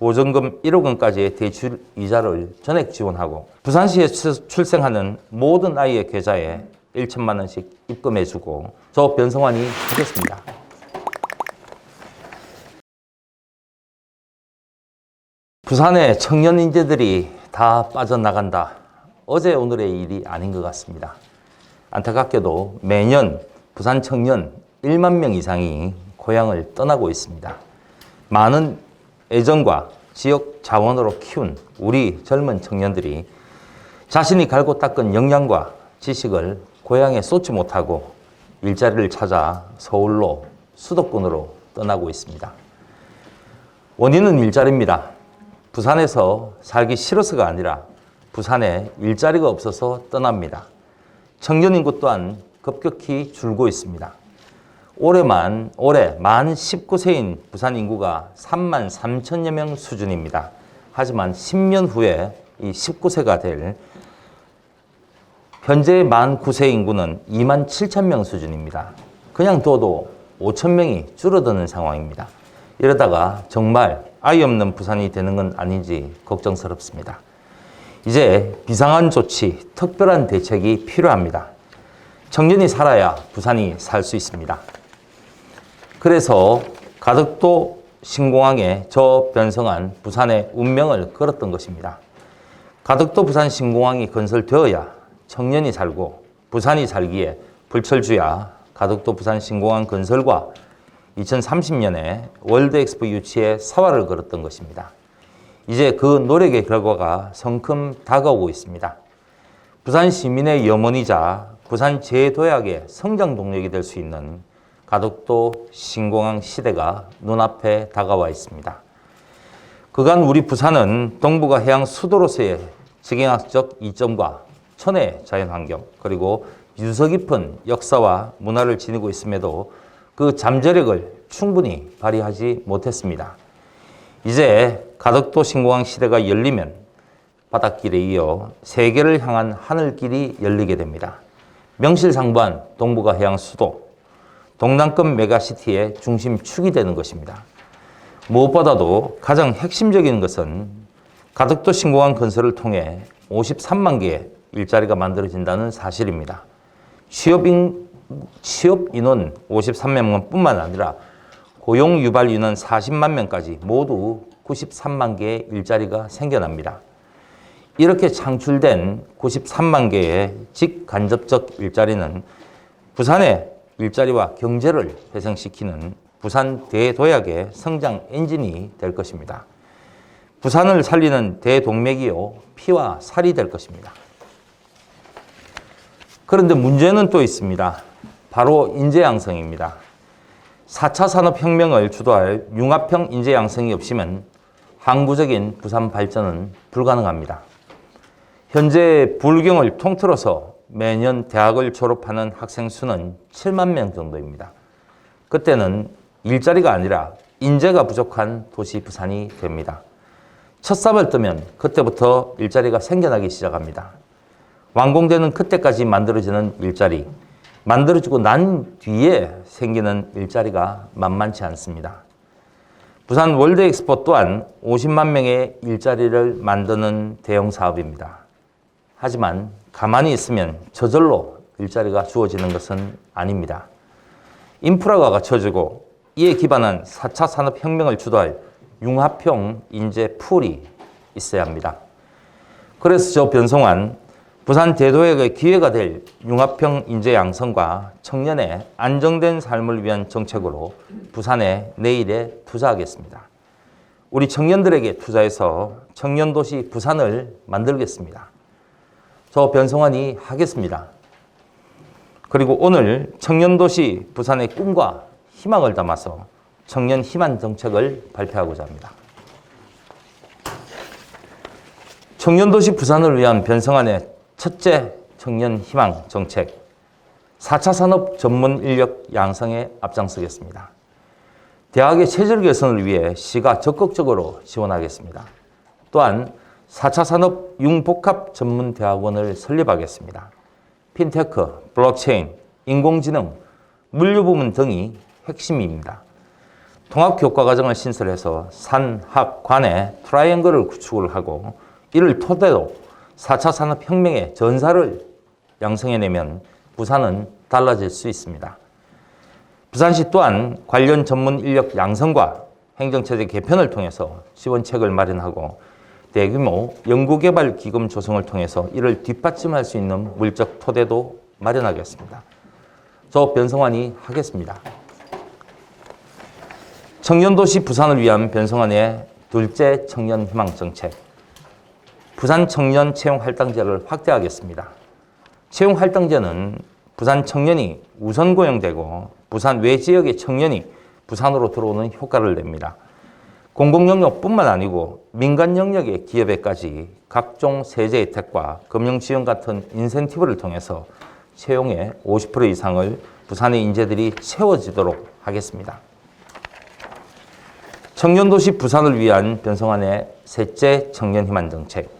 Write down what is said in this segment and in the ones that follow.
보증금 1억 원까지의 대출 이자를 전액 지원하고 부산시에 출- 출생하는 모든 아이의 계좌에 1천만 원씩 입금해주고 저 변성환이 하겠습니다. 부산의 청년 인재들이 다 빠져나간다. 어제 오늘의 일이 아닌 것 같습니다. 안타깝게도 매년 부산 청년 1만 명 이상이 고향을 떠나고 있습니다. 많은 애정과 지역 자원으로 키운 우리 젊은 청년들이 자신이 갈고 닦은 역량과 지식을 고향에 쏟지 못하고 일자리를 찾아 서울로 수도권으로 떠나고 있습니다. 원인은 일자리입니다. 부산에서 살기 싫어서가 아니라 부산에 일자리가 없어서 떠납니다. 청년 인구 또한 급격히 줄고 있습니다. 올해만 올해 만 19세인 부산 인구가 3만 3천여 명 수준입니다. 하지만 10년 후에 이 19세가 될 현재 만 9세 인구는 2만 7천 명 수준입니다. 그냥 둬도 5천 명이 줄어드는 상황입니다. 이러다가 정말 아이 없는 부산이 되는 건 아닌지 걱정스럽습니다. 이제 비상한 조치, 특별한 대책이 필요합니다. 청년이 살아야 부산이 살 수 있습니다. 그래서 가덕도 신공항에 저 변성한 부산의 운명을 걸었던 것입니다. 가덕도 부산 신공항이 건설되어야 청년이 살고 부산이 살기에 불철주야 가덕도 부산 신공항 건설과 2030년에 월드 엑스포 유치에 사활을 걸었던 것입니다. 이제 그 노력의 결과가 성큼 다가오고 있습니다. 부산 시민의 염원이자 부산 제도약의 성장 동력이 될 수 있는 가덕도 신공항 시대가 눈앞에 다가와 있습니다. 그간 우리 부산은 동북아 해양 수도로서의 지경학적 이점과 천혜 자연환경 그리고 유서 깊은 역사와 문화를 지니고 있음에도 그 잠재력을 충분히 발휘하지 못했습니다. 이제 가덕도 신공항 시대가 열리면 바닷길에 이어 세계를 향한 하늘길이 열리게 됩니다. 명실상부한 동북아 해양 수도, 동남권 메가시티의 중심축이 되는 것입니다. 무엇보다도 가장 핵심적인 것은 가덕도 신공항 건설을 통해 53만 개의 일자리가 만들어진다는 사실입니다. 취업인, 취업 인원 53만 명뿐만 아니라 고용 유발 인원 40만 명까지 모두 93만 개의 일자리가 생겨납니다. 이렇게 창출된 93만 개의 직간접적 일자리는 부산의 일자리와 경제를 회생시키는 부산 대도약의 성장 엔진이 될 것입니다. 부산을 살리는 대동맥이요, 피와 살이 될 것입니다. 그런데 문제는 또 있습니다. 바로 인재 양성입니다. 4차 산업혁명을 주도할 융합형 인재 양성이 없으면 항구적인 부산 발전은 불가능합니다. 현재 불경을 통틀어서 매년 대학을 졸업하는 학생 수는 7만 명 정도입니다. 그때는 일자리가 아니라 인재가 부족한 도시 부산이 됩니다. 첫 삽을 뜨면 그때부터 일자리가 생겨나기 시작합니다. 완공되는 그때까지 만들어지는 일자리, 만들어지고 난 뒤에 생기는 일자리가 만만치 않습니다. 부산 월드 엑스포 또한 50만 명의 일자리를 만드는 대형 사업입니다. 하지만 가만히 있으면 저절로 일자리가 주어지는 것은 아닙니다. 인프라가 갖춰지고 이에 기반한 4차 산업혁명을 주도할 융합형 인재 풀이 있어야 합니다. 그래서 저 변성환 부산 대도역의 기회가 될 융합형 인재 양성과 청년의 안정된 삶을 위한 정책으로 부산의 내일에 투자하겠습니다. 우리 청년들에게 투자해서 청년도시 부산을 만들겠습니다. 저 변성환이 하겠습니다. 그리고 오늘 청년도시 부산의 꿈과 희망을 담아서 청년 희망 정책을 발표하고자 합니다. 청년도시 부산을 위한 변성안의 첫째 청년 희망 정책 4차 산업 전문 인력 양성에 앞장서겠습니다. 대학의 체질 개선을 위해 시가 적극적으로 지원하겠습니다. 또한 4차 산업 융복합 전문 대학원을 설립하겠습니다. 핀테크, 블록체인, 인공지능, 물류 부문 등이 핵심입니다. 통합 교과 과정을 신설해서 산, 학, 관의 트라이앵글을 구축을 하고 이를 토대로 4차 산업 혁명의 전사를 양성해내면 부산은 달라질 수 있습니다. 부산시 또한 관련 전문 인력 양성과 행정체제 개편을 통해서 지원책을 마련하고 대규모 연구개발 기금 조성을 통해서 이를 뒷받침할 수 있는 물적 토대도 마련하겠습니다. 저 변성환이 하겠습니다. 청년도시 부산을 위한 변성환의 둘째 청년 희망 정책. 부산 청년 채용 할당제를 확대하겠습니다. 채용 할당제는 부산 청년이 우선 고용되고 부산 외 지역의 청년이 부산으로 들어오는 효과를 냅니다. 공공 영역뿐만 아니고 민간 영역의 기업에까지 각종 세제 혜택과 금융 지원 같은 인센티브를 통해서 채용의 50% 이상을 부산의 인재들이 채워지도록 하겠습니다. 청년도시 부산을 위한 변성안의 셋째 청년 희망 정책.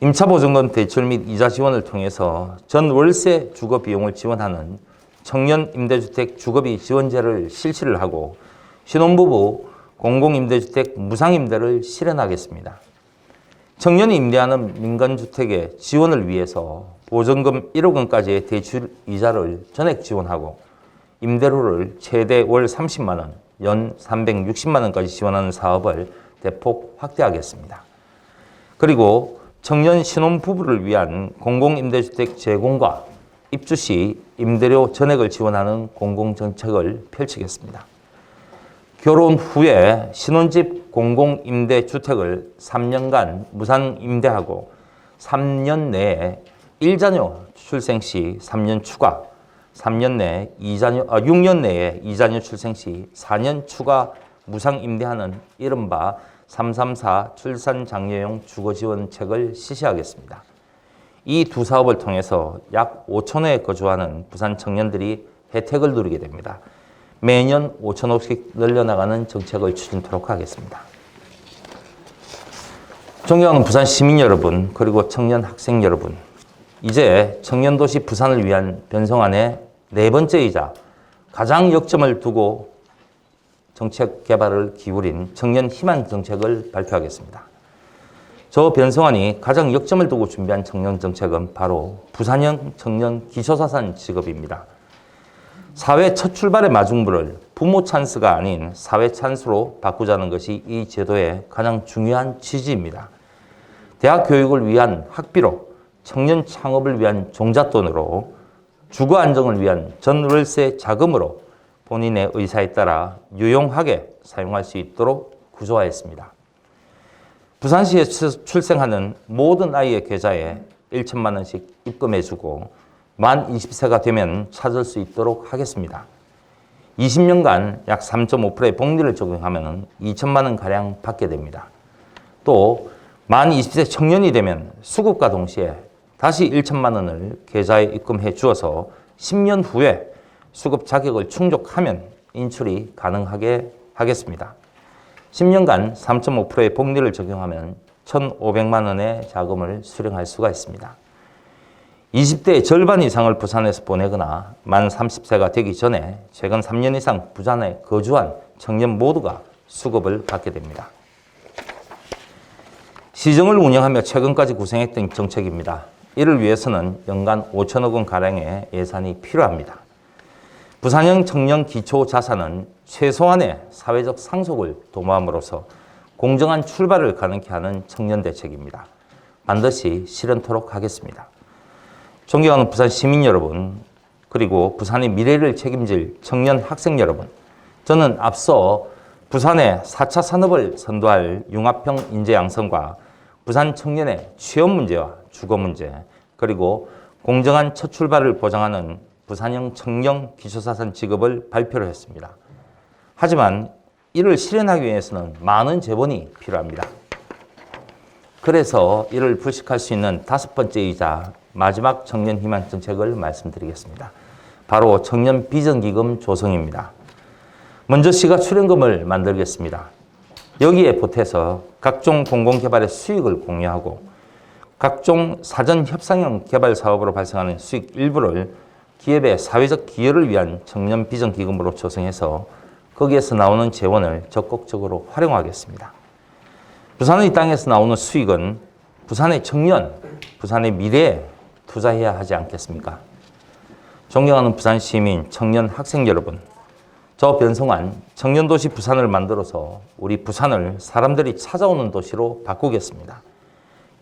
임차보증금 대출 및 이자 지원을 통해서 전 월세 주거 비용을 지원하는 청년 임대주택 주거비 지원제를 실시를 하고 신혼부부 공공임대주택 무상임대를 실현하겠습니다. 청년이 임대하는 민간주택의 지원을 위해서 보증금 1억 원까지의 대출 이자를 전액 지원하고 임대료를 최대 월 30만 원, 연 360만 원까지 지원하는 사업을 대폭 확대하겠습니다. 그리고 청년 신혼부부를 위한 공공임대주택 제공과 입주 시 임대료 전액을 지원하는 공공정책을 펼치겠습니다. 결혼 후에 신혼집 공공임대 주택을 3년간 무상 임대하고 3년 내에 1자녀 출생 시 3년 추가, 3년 내에 2자녀, 아, 6년 내에 2자녀 출생 시 4년 추가 무상 임대하는 이른바 334 출산 장려용 주거 지원책을 실시하겠습니다. 이 두 사업을 통해서 약 5천호에 거주하는 부산 청년들이 혜택을 누리게 됩니다. 매년 5천호씩 늘려나가는 정책을 추진토록 하겠습니다. 존경하는 부산 시민 여러분, 그리고 청년 학생 여러분, 이제 청년도시 부산을 위한 변성안의 네 번째이자 가장 역점을 두고 정책 개발을 기울인 청년 희망 정책을 발표하겠습니다. 저 변성환이 가장 역점을 두고 준비한 청년 정책은 바로 부산형 청년 기초자산 직업입니다. 사회 첫 출발의 마중물을 부모 찬스가 아닌 사회 찬스로 바꾸자는 것이 이 제도의 가장 중요한 취지입니다. 대학 교육을 위한 학비로 청년 창업을 위한 종잣돈으로 주거 안정을 위한 전월세 자금으로 본인의 의사에 따라 유용하게 사용할 수 있도록 구조화했습니다. 부산시에 출생하는 모든 아이의 계좌에 1천만 원씩 입금해주고 만 20세가 되면 찾을 수 있도록 하겠습니다. 20년간 약 3.5%의 복리를 적용하면 2천만 원가량 받게 됩니다. 또 만 20세 청년이 되면 수급과 동시에 다시 1천만 원을 계좌에 입금해 주어서 10년 후에 수급 자격을 충족하면 인출이 가능하게 하겠습니다. 10년간 3.5%의 복리를 적용하면 1,500만 원의 자금을 수령할 수가 있습니다. 20대의 절반 이상을 부산에서 보내거나 만 30세가 되기 전에 최근 3년 이상 부산에 거주한 청년 모두가 수급을 받게 됩니다. 시정을 운영하며 최근까지 구성했던 정책입니다. 이를 위해서는 연간 5천억 원 가량의 예산이 필요합니다. 부산형 청년 기초 자산은 최소한의 사회적 상속을 도모함으로써 공정한 출발을 가능케 하는 청년 대책입니다. 반드시 실현토록 하겠습니다. 존경하는 부산 시민 여러분, 그리고 부산의 미래를 책임질 청년 학생 여러분, 저는 앞서 부산의 4차 산업을 선도할 융합형 인재 양성과 부산 청년의 취업 문제와 주거 문제, 그리고 공정한 첫 출발을 보장하는 부산형 청년 기초사산 직업을 발표를 했습니다. 하지만 이를 실현하기 위해서는 많은 재본이 필요합니다. 그래서 이를 불식할 수 있는 다섯 번째이자 마지막 청년 희망 정책을 말씀드리겠습니다. 바로 청년 비전기금 조성입니다. 먼저 시가 출연금을 만들겠습니다. 여기에 보태서 각종 공공개발의 수익을 공유하고 각종 사전 협상형 개발 사업으로 발생하는 수익 일부를 기업의 사회적 기여를 위한 청년 비전 기금으로 조성해서 거기에서 나오는 재원을 적극적으로 활용하겠습니다. 부산의 땅에서 나오는 수익은 부산의 청년, 부산의 미래에 투자해야 하지 않겠습니까? 존경하는 부산 시민, 청년, 학생 여러분, 저 변성환 청년도시 부산을 만들어서 우리 부산을 사람들이 찾아오는 도시로 바꾸겠습니다.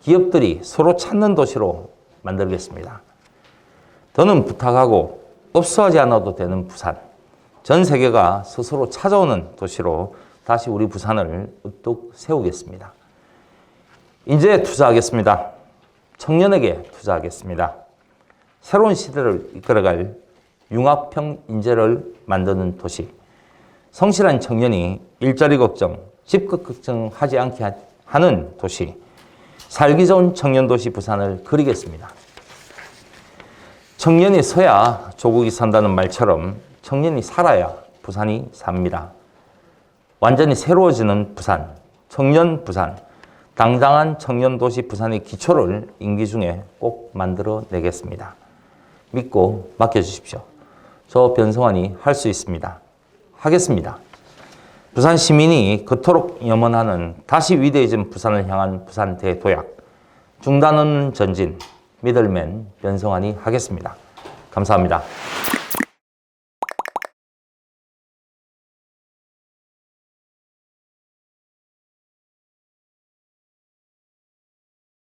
기업들이 서로 찾는 도시로 만들겠습니다. 더는 부탁하고 업소하지 않아도 되는 부산, 전 세계가 스스로 찾아오는 도시로 다시 우리 부산을 우뚝 세우겠습니다. 인재에 투자하겠습니다. 청년에게 투자하겠습니다. 새로운 시대를 이끌어갈 융합형 인재를 만드는 도시. 성실한 청년이 일자리 걱정, 집값 걱정하지 않게 하- 하는 도시. 살기 좋은 청년 도시 부산을 그리겠습니다. 청년이 서야 조국이 산다는 말처럼 청년이 살아야 부산이 삽니다. 완전히 새로워지는 부산, 청년 부산, 당당한 청년 도시 부산의 기초를 임기 중에 꼭 만들어 내겠습니다. 믿고 맡겨주십시오. 저 변성환이 할 수 있습니다. 하겠습니다. 부산 시민이 그토록 염원하는 다시 위대해진 부산을 향한 부산 대도약, 중단은 전진, 미들맨 변성환이 하겠습니다. 감사합니다.